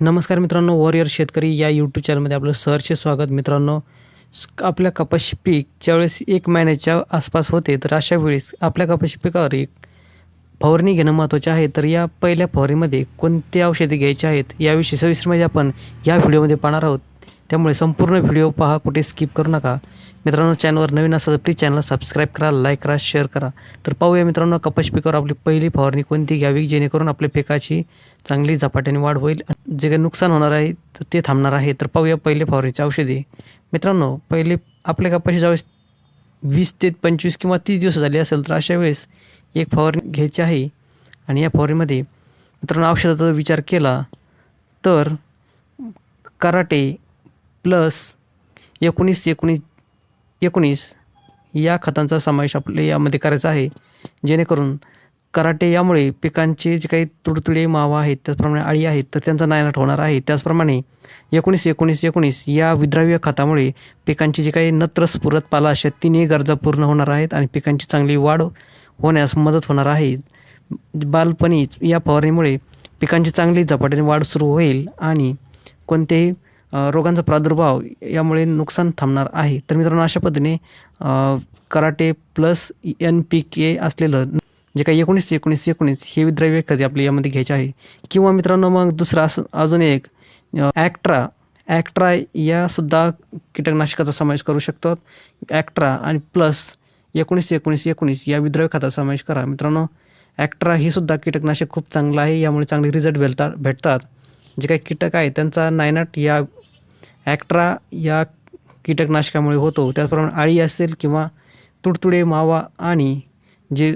नमस्कार मित्रांनो वॉरियर शेतकरी या यूट्यूब चॅनलमध्ये आपलं सहर्ष स्वागत. मित्रांनो आपल्या कपाशी पीक ज्यावेळेस एक महिन्याच्या आसपास होते तर अशा वेळेस आपल्या कपाशी पिकावर एक फवारणी घेणं महत्त्वाचे आहे. तर या पहिल्या फवारणीमध्ये कोणते औषधे घ्यायचे आहेत याविषयी सविस्तरमध्ये आपण या व्हिडिओमध्ये पाहणार आहोत. त्यामुळे संपूर्ण व्हिडिओ पहा कुठे स्किप करू नका. मित्रांनो चॅनलवर नवीन असाल तर प्लीज चॅनलला सबस्क्राईब करा लाईक करा शेअर करा. तर पाहूया मित्रांनो कपाशी पिकावर आपली पहिली फवारणी कोणती घ्यावी जेणेकरून आपल्या पिकाची चांगली झपाट्याने वाढ होईल जे काही नुकसान होणार आहे तर ते थांबणार आहे. तर पाहूया पहिले फवारणीची औषधे. मित्रांनो पहिले आपल्या कपाशी ज्यावेळेस वीस ते पंचवीस किंवा तीस दिवस झाले असेल तर अशा वेळेस एक फवारणी घ्यायची आहे. आणि या फवारणीमध्ये मित्रांनो औषधाचा जर विचार केला तर कराटे प्लस एकोणीस एकोणीस एकोणीस या खतांचा समावेश आपल्या यामध्ये करायचा आहे. जेणेकरून कराटे यामुळे पिकांचे जे काही तुडतुडे मावा आहेत त्याचप्रमाणे अळी आहेत तर त्यांचा नायनाट होणार आहे. त्याचप्रमाणे एकोणीस एकोणीस एकोणीस या विद्राव्य खतामुळे पिकांची जे काही नत्र स्फुरत पाला अशा तिन्ही गरजा पूर्ण होणार आहेत आणि पिकांची चांगली वाढ होण्यास मदत होणार आहे. बालपणीच या फवारणीमुळे पिकांची चांगली झपाट्याने वाढ सुरू होईल आणि कोणतेही रोगांचा प्रादुर्भाव यामुळे नुकसान थांबणार आहे. तर मित्रांनो अशा पद्धतीने karate plus N P K असलेलं जे काही एकोणीस एकोणीस एकोणीस हे विद्राव्य कधी आपल्या यामध्ये घ्यायचे आहे. किंवा मित्रांनो मग दुसरा असं अजून एक ॲक्ट्रा ॲक्ट्रा यासुद्धा कीटकनाशकाचा समावेश करू शकतो. ॲक्ट्रा आणि प्लस एकोणीस एकोणीस एकोणीस या विद्राव्य खताचा समावेश करा. मित्रांनो ॲक्ट्रा ही सुद्धा कीटकनाशक खूप चांगलं आहे. यामुळे चांगले रिझल्ट भेटतात भेटतात. जे काही कीटक आहे त्यांचा नायनाट या ॲक्ट्रा या कीटकनाशकामुळे होतो. त्याचप्रमाणे आळी असेल किंवा तुडतुडे मावा आणि जे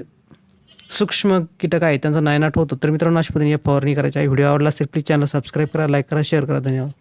सूक्ष्म कीटक आहे त्यांचा नायनाट होतो. तर मित्रांनो अशा पद्धतीने या फवारणी करायची आहे व्हिडिओ आवडला असेल प्लीज चॅनल सबस्क्राईब करा लाईक करा शेअर करा. धन्यवाद.